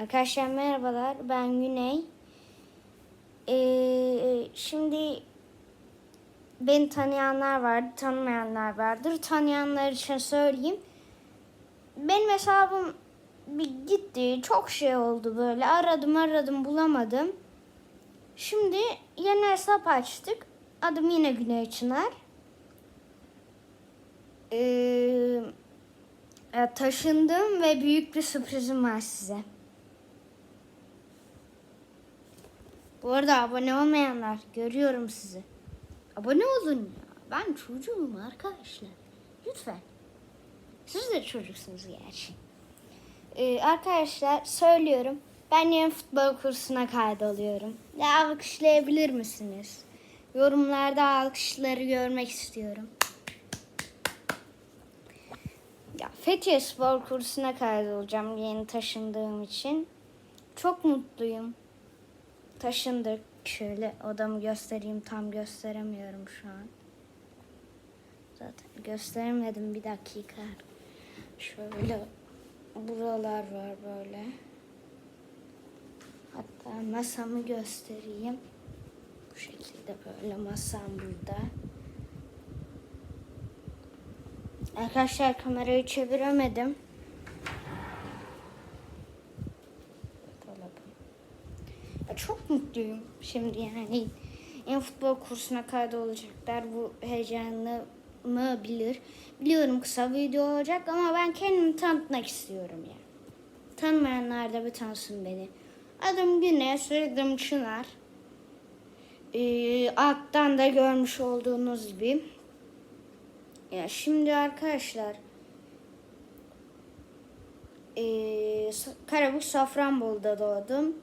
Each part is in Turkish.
Arkadaşlar merhabalar. Ben Güney. Ee, şimdi beni tanıyanlar vardı, tanımayanlar vardır. Tanıyanlar için söyleyeyim. Benim hesabım bir gitti. Çok şey oldu böyle. Aradım aradım bulamadım. Şimdi yeni hesap açtık. Adım yine Güney Çınar. Ee, taşındım ve büyük bir sürprizim var size. Bu arada abone olmayanlar görüyorum sizi. Abone olun ya. Ben çocuğum arkadaşlar. Lütfen. Siz de çocuksunuz gerçi. Ee, arkadaşlar söylüyorum. Ben yarın futbol kursuna kaydoluyorum. Ya alkışlayabilir misiniz? Yorumlarda alkışları görmek istiyorum. Ya Fethiye Spor kursuna kaydolacağım yeni taşındığım için. Çok mutluyum. Taşındık. Şöyle odamı göstereyim. Tam gösteremiyorum şu an. Zaten gösteremedim bir dakika. Şöyle buralar var böyle. Hatta masamı göstereyim. Bu şekilde böyle masam burada. Arkadaşlar kamerayı çeviremedim. Dolabım. Ya çok mutluyum şimdi yani. En futbol kursuna kaydolacaklar. Bu heyecanlı mı bilir. Biliyorum kısa video olacak ama ben kendimi tanıtmak istiyorum ya. Yani. Tanımayanlar da bir tanısın beni. Adım Güneş, soyadım Çınar. Ee, alttan da görmüş olduğunuz gibi. Ya şimdi arkadaşlar ee, Karabük Safranbolu'da doğdum.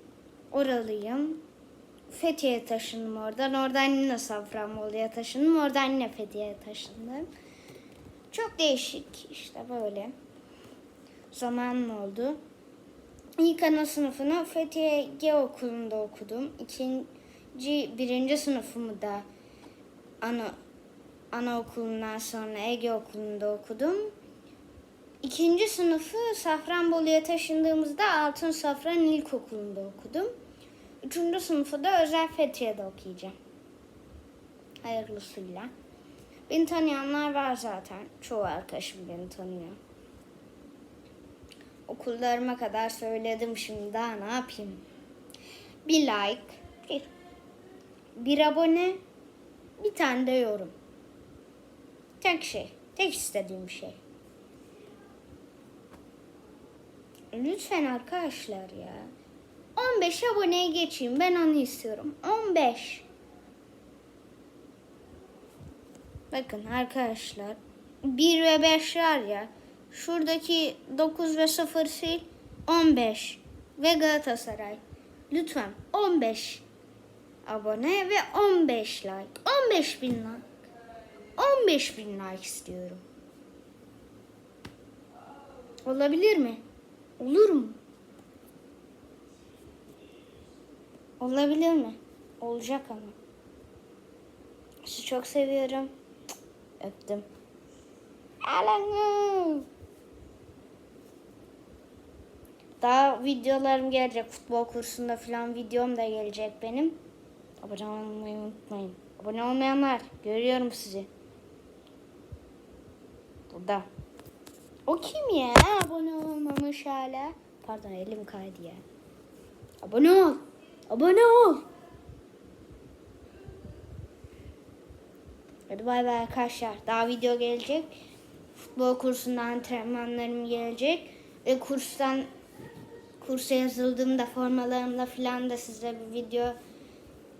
Oralıyım. Fethiye'ye taşındım oradan. Oradan yine Safranbolu'ya taşındım. Oradan yine Fethiye'ye taşındım. Çok değişik işte böyle. Zamanım oldu. İlk ana sınıfını Fethiye G okulunda okudum. İkinci, birinci sınıfımı da ana anaokulundan sonra Ege Okulu'nda okudum. İkinci sınıfı Safranbolu'ya taşındığımızda Altın Safran İlkokulu'nda okudum. Üçüncü sınıfı da Özel Fethiye'de okuyacağım. Hayırlısıyla. Beni tanıyanlar var zaten. Çoğu arkadaşım beni tanıyor. Okullarıma kadar söyledim şimdi daha ne yapayım. Bir like, bir, bir abone, bir tane de yorum. Tek şey. Tek istediğim şey. Lütfen arkadaşlar ya. 15 aboneye geçeyim. Ben onu istiyorum. 15. Bakın arkadaşlar. 1 ve 5 var ya. Şuradaki 9 ve 0 sil. 15. Ve Galatasaray. Lütfen 15 abone ve 15 like. 15 bin like. 15 bin like istiyorum. Olabilir mi? Olur mu? Olabilir mi? Olacak ama. Sizi çok seviyorum. Öptüm. Alanı. Daha videolarım gelecek. Futbol kursunda falan videom da gelecek benim. Abone olmayı unutmayın. Abone olmayanlar görüyorum sizi. Burada. O kim ya? Abone olmamış hala. Pardon elim kaydı ya. Abone ol. Abone ol. Hadi bay bay arkadaşlar. Daha video gelecek. Futbol kursunda antrenmanlarım gelecek. Ve kurstan kursa yazıldığımda formalarımla falan da size bir video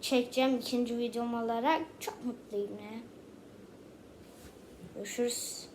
çekeceğim ikinci videom olarak. Çok mutluyum ya. Görüşürüz.